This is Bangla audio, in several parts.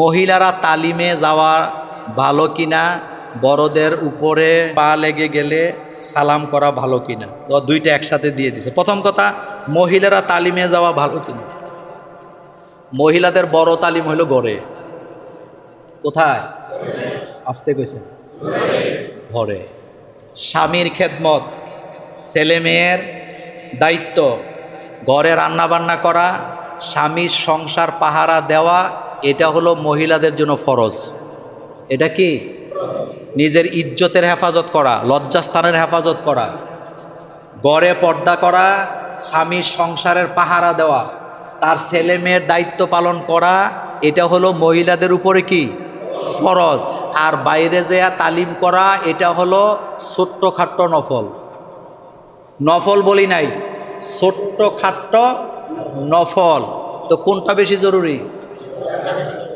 মহিলারা তালিমে যাওয়া ভালো কিনা, বড়দের উপরে পা লেগে গেলে সালাম করা ভালো কিনা? তো দুইটা একসাথে দিয়ে দিছে। প্রথম কথা, মহিলারা তালিমে যাওয়া ভালো কিনা? মহিলাদের বড় তালিম হলো গড়ে কোথায়? আসতে কইছে। ঘরে। স্বামীর খেদমত, ছেলে মেয়ের দায়িত্ব, ঘরে রান্না বান্না করা, স্বামীর সংসার পাহারা দেওয়া এটা হলো মহিলাদের জন্য ফরজ। এটা কি? নিজের ইজ্জতের হেফাজত করা, লজ্জাস্থানের হেফাজত করা, গড়ে পর্দা করা, স্বামীর সংসারের পাহারা দেওয়া, তার ছেলে মেয়ের দায়িত্ব পালন করা, এটা হলো মহিলাদের উপরে কি? ফরজ। আর বাইরে যেয়া তালিম করা, এটা হলো ছোট্ট খাট্ট নফল। নফল বলি নাই ছোট্ট খাট্ট নফল। তো কোনটা বেশি জরুরি?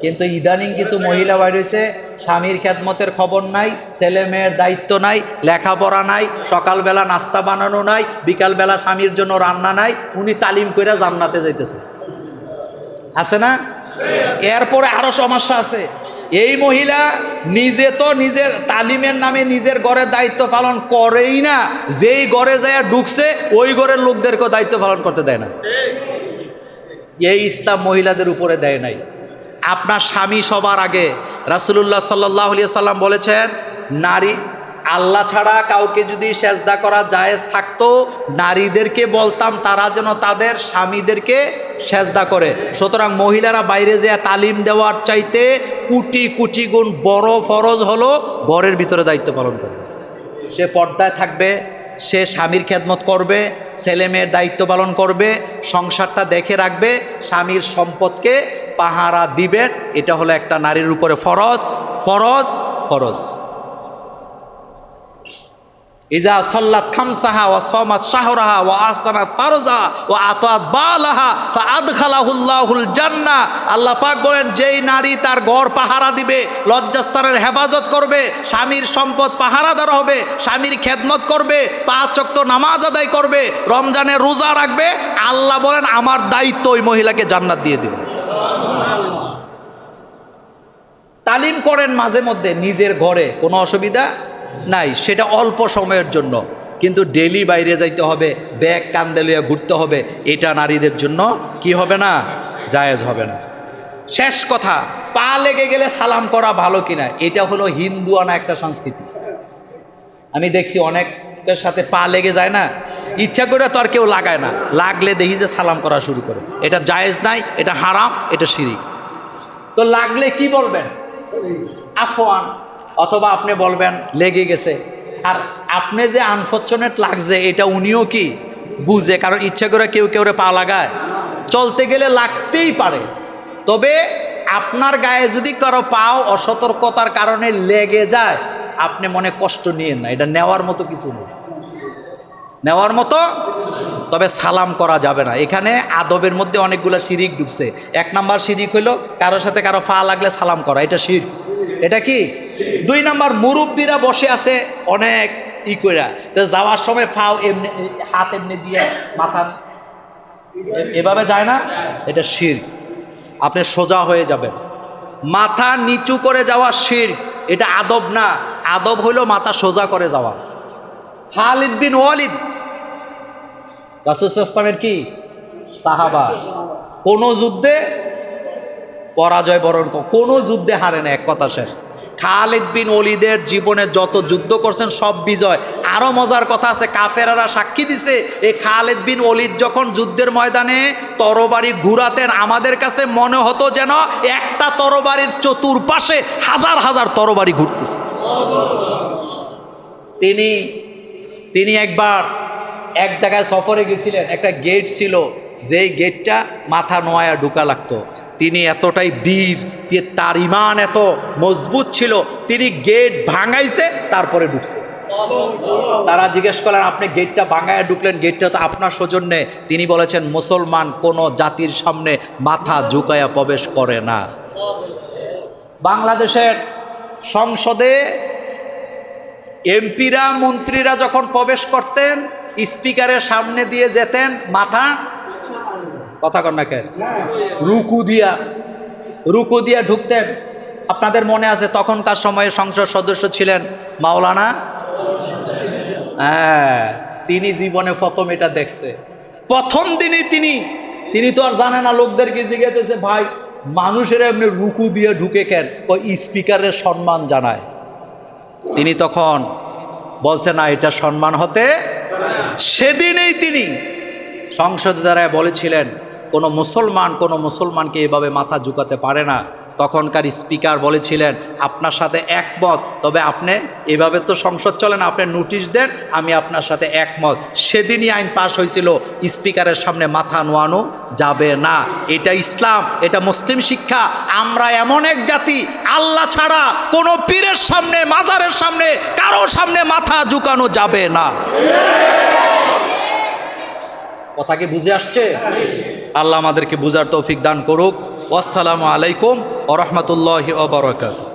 কিন্তু ইদানিং কিছু মহিলা বাইরেছে স্বামীর খেদমতের খবর নাই, ছেলে মেয়ের দায়িত্ব নাই, লেখাপড়া নাই, সকালবেলা নাস্তা বানানো নাই, বিকালবেলা স্বামীর জন্য রান্না নাই, উনি তালিম করে জান্নাতে যাইতেছে। আছে না? এরপরে আরও সমস্যা আছে। এই মহিলা নিজে তো নিজের তালিমের নামে নিজের ঘরের দায়িত্ব পালন করেই না, যেই ঘরে যায় ঢুকছে, ওই ঘরের লোকদেরকেও দায়িত্ব পালন করতে দেয় না। এই ইসলাম মহিলাদের উপরে দেয় নাই। আপনার স্বামী সবার আগে রাসুলুল্লাহ সাল্লাহ সাল্লাম বলেছেন, নারী আল্লাহ ছাড়া কাউকে যদি সেজদা করা জায়েজ থাকতো, নারীদেরকে বলতাম তারা যেন তাদের স্বামীদেরকে সেজদা করে। সুতরাং মহিলারা বাইরে যে তালিম দেওয়ার চাইতে কুটি কুটি গুণ বড় ফরজ হলো ঘরের ভিতরে দায়িত্ব পালন করবে সে পর্দায় থাকবে, সে স্বামীর খেদমত করবে ছেলে মেয়ের দায়িত্ব পালন করবে, সংসারটা দেখে রাখবে, স্বামীর সম্পদকে পাহারা দিবেন এটা হলো একটা নারীর উপরে ফরজ ফরজ ফরজ। ইজা সল্লাত খামসাহা ওয়া সমাত শাহরাহা ওয়া আহসানাত ফারজা ওয়া আতাত বালাহা ফা আদখালাহুল্লাহুল জান্নাহ আল্লাহ পাক বলেন, যেই নারী তার ঘর পাহারা দিবে, লজ্জাস্থানের হেফাজত করবে, স্বামীর সম্পদ পাহারাদার হবে, স্বামীর খেদমত করবে, পাঁচ ওয়াক্ত নামাজ আদায় করবে রমজানে রোজা রাখবে, আল্লাহ বলেন, আমার দায়িত্ব ওই মহিলাকে জান্নাত দিয়ে দিবে। তালিম করেন মাঝে মধ্যে, নিজের ঘরে কোনো অসুবিধা নাই। সেটা অল্প সময়ের জন্য। কিন্তু ডেলি বাইরে যাইতে হবে, ব্যাগ কান্দে লইয়া ঘুরতে হবে, এটা নারীদের জন্য কি হবে না? জায়েজ হবে না। শেষ কথা, পা লেগে গেলে সালাম করা ভালো কিনা? এটা হলো হিন্দুয়ানা একটা সংস্কৃতি। আমি দেখছি অনেকের সাথে পা লেগে যায় না। ইচ্ছা করে তো আর কেউ লাগায় না। লাগলে দেখি যে সালাম করা শুরু করে। এটা জায়েজ নাই, এটা হারাম, এটা শিরিক। তো লাগলে কি বলবেন? আফওয়ান, অথবা আপনি বলবেন লেগে গেছে। আর আপনি যে আনফর্চুনেট লাগছে, এটা উনিও কি? বুঝে, কারণ ইচ্ছা করে কেউ কেউ পা লাগায়। চলতে গেলে লাগতেই পারে। তবে আপনার গায়ে যদি কারও পাও অসতর্কতার কারণে লেগে যায়, আপনি মনে কষ্ট নিয়েন না। এটা নেওয়ার মতো কিছু নেই। নেওয়ার মতো তবে সালাম করা যাবে না। এখানে আদবের মধ্যে অনেকগুলো শিরিক ঢুকছে। এক নাম্বার শিরিক হইল কারোর সাথে কারও ফা লাগলে সালাম করা। এটা শির। এটা কি? দুই নাম্বার মুরব্বীরা বসে আছে অনেক ই কইরা। তো যাওয়ার সময় ফাও এমনি, হাত এমনি দিয়ে মাথা এভাবে যায় না? এটা শির। আপনি সোজা হয়ে যাবেন। মাথা নিচু করে যাওয়া শির। এটা আদব না। আদব হইল মাথা সোজা করে যাওয়া। খালিদ বিন ওয়ালিদ রাসুলামের কি? সাহাবা। কোন যুদ্ধে পরাজয় বরণ কোনো যুদ্ধে হারে না, এক কথা শেষ। খালিদ বিন ওলিদের জীবনে যত যুদ্ধ করছেন, সব বিজয়। আরও মজার কথা আছে, কাফেরারা সাক্ষী দিছে, এই খালিদ বিন ওলিদ যখন যুদ্ধের ময়দানে তরবারি ঘুরাতেন, আমাদের কাছে মনে হতো যেন একটা তরবারির চতুর্পাশে হাজার হাজার তরবারি ঘুরতেছে। তিনি তিনি একবার এক জায়গায় সফরে গেছিলেন, একটা গেট ছিল, যেই গেটটা মাথা নোয়া ঢুকা লাগতো। তিনি এতটাই বীর তার ইমান এত মজবুত ছিল, তিনি গেট ভাঙাইছে, তারপরে ঢুকছে। তারা জিজ্ঞেস করলেন, আপনি গেটটা ভাঙায় ঢুকলেন গেটটা তো আপনার সৌজন্যে। তিনি বলেছেন, মুসলমান কোনো জাতির সামনে মাথা ঝুঁকায়া প্রবেশ করে না। বাংলাদেশের সংসদে এমপিরা, মন্ত্রীরা যখন প্রবেশ করতেন স্পিকারের সামনে দিয়ে যেতেন, মাথা কথা কন না কেন? রুকু দিয়া রুকু দিয়া ঢুকতেন। আপনাদের মনে আছে তখনকার সময়ে সংসদ সদস্য ছিলেন মাওলানা? হ্যাঁ তিনি জীবনে প্রথম এটা দেখছে। প্রথম দিনই তিনি তিনি তো আর জানে না লোকদেরকে জিজ্ঞেসে ভাই, মানুষের এমনি রুকু দিয়ে ঢুকে কেন? ওই স্পিকারের সম্মান জানায়। তিনি তখন বলছে, না, এটা সম্মান হতে সেদিনেই তিনি সংসদ দ্বারায় বলেছিলেন কোনো মুসলমান কোনো মুসলমানকে এভাবে মাথা ঝুঁকাতে পারে না। তখনকার স্পিকার বলেছিলেন, আপনার সাথে একমত, তবে আপনি এভাবে তো সংসদ চলে না, আপনি নোটিশ দেন, আমি আপনার সাথে একমত। সেদিনই আইন পাশ হয়েছিল, স্পিকারের সামনে মাথা নোয়ানো যাবে না। এটা ইসলাম, এটা মুসলিম শিক্ষা। আমরা এমন এক জাতি, আল্লাহ ছাড়া কোনো পীরের সামনে, মাজারের সামনে, কারও সামনে মাথা ঝুঁকানো যাবে না। কথা কি বুঝে আসছে? আল্লাহ আমাদেরকে বুঝার তৌফিক দান করুক। আসসালামু আলাইকুম। ورحمة الله وبركاته.